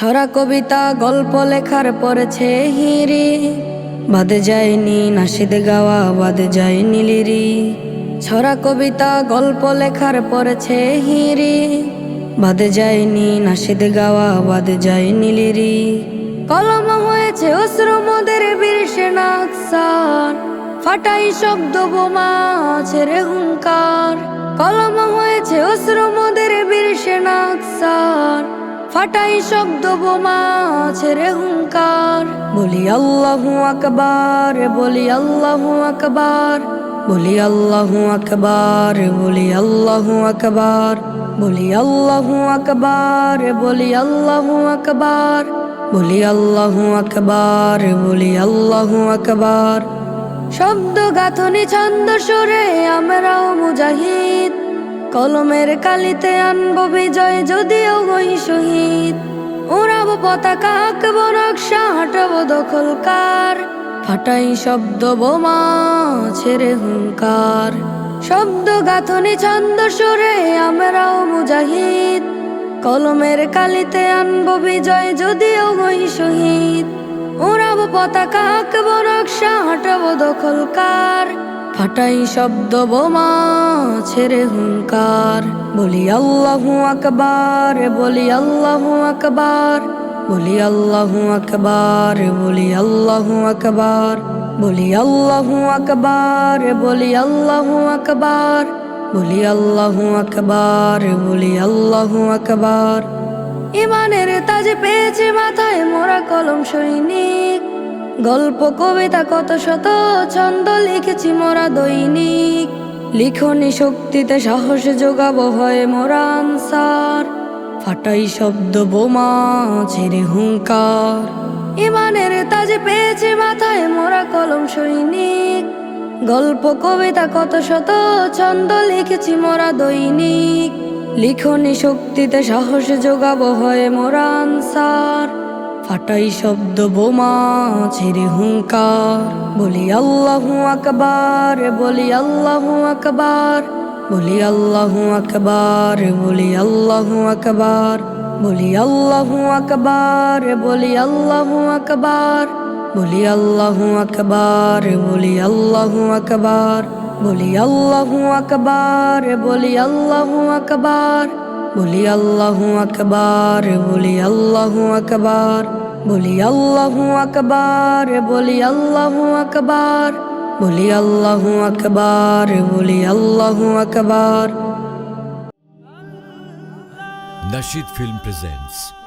ছড়া কবিতা, গল্প লেখার পরেছে হিরি বাদে যায়নি নাসিদ গাওয়া, বাদে যায়নি লিরি। ছড়া কবিতা, গল্প লেখার পরেছে হিরি বাদে যায়নি নাসিদ গাওয়া, বাদে যায়নি লিরি। কলম হয়েছে অশ্রু মোদের বীর সেনাকসার ফাটাই শব্দ বোমা, ছেড়ে হুঙ্কার। কলম হয়েছে অশ্রু মোদের বীর সেনাকসার ফাটাই শব্দ বোমা, ছেড়ে হুঙ্কার। বলি আল্লাহু আকবার, বলি আল্লাহু আকবার, বলি আল্লাহু আকবার, বলি আল্লাহু আকবার, বলি আল্লাহু আকবার, বলি আল্লাহু আকবার, বলি আল্লাহু আকবার, বলি আল্লাহু আকবার। শব্দ গাথনি ছন্দ সুরে, আমরাও মুজাহিদ। কলমের কালিতে আনব বিজয়, যদিও হই শহীদ। উড়াবো পতাকা, আঁকবো নকশা, হাঁটাবো দখলকার ফাটাই শব্দ বোমা, ছেড়ে হুঙ্কার। শব্দ গাথনি, ছন্দ সুরে, আমরাও মুজাহিদ। কলমের কালিতে আনব বিজয়, যদিও হই শহীদ। উড়াবো পতাকা, আঁকবো নকশা, হাঁটাবো দখলকার ফাটাই শব্দ বোমা, ছেড়ে হুঙ্কার। বলি আল্লাহু আকবার, বলি আল্লাহু আকবার, বলি আল্লাহু আকবার, বলি আল্লাহু আকবার, বলি আল্লাহু আকবার, বলি আল্লাহু আকবার, বলি আল্লাহু আকবার, বলি আল্লাহু আকবার। ইমানের তাজ পেয়েছে মাথায় মোরা কলম সৈনিক গল্প, কবিতা, কত শত ছন্দ লিখেছি মোরা দৈনিক। লিখনি শক্তিতে সাহস যোগাবো হয় মোরা ফাটাই শব্দ বোমা, ছেড়ে হুঙ্কার। ইমানের তাজ পেয়েছে মাথায় মোরা কলম সৈনিক। গল্প, কবিতা, কত শত ছন্দ লিখেছি মোরা দৈনিক। লিখনি শক্তিতে সাহস যোগাবো হয় মোরা ফাটাই শব্দ বোমা ছেড়ে হুঙ্কার বলি আল্লাহু আকবার বলি আল্লাহু আকবার বলি আল্লাহু আকবার বলি আল্লাহু আকবার বলি আল্লাহু আকবার বলি আল্লাহু আকবার বলি আল্লাহু আকবার বলি আল্লাহু আকবার বলি আল্লাহু আকবার বলি আল্লাহু আকবার বলি আল্লাহু আকবার বলি আল্লাহু আকবার বলি আল্লাহু আকবার, বলি আল্লাহু আকবার, বলি আল্লাহু আকবার, বলি আল্লাহু আকবার। Nashid Film presents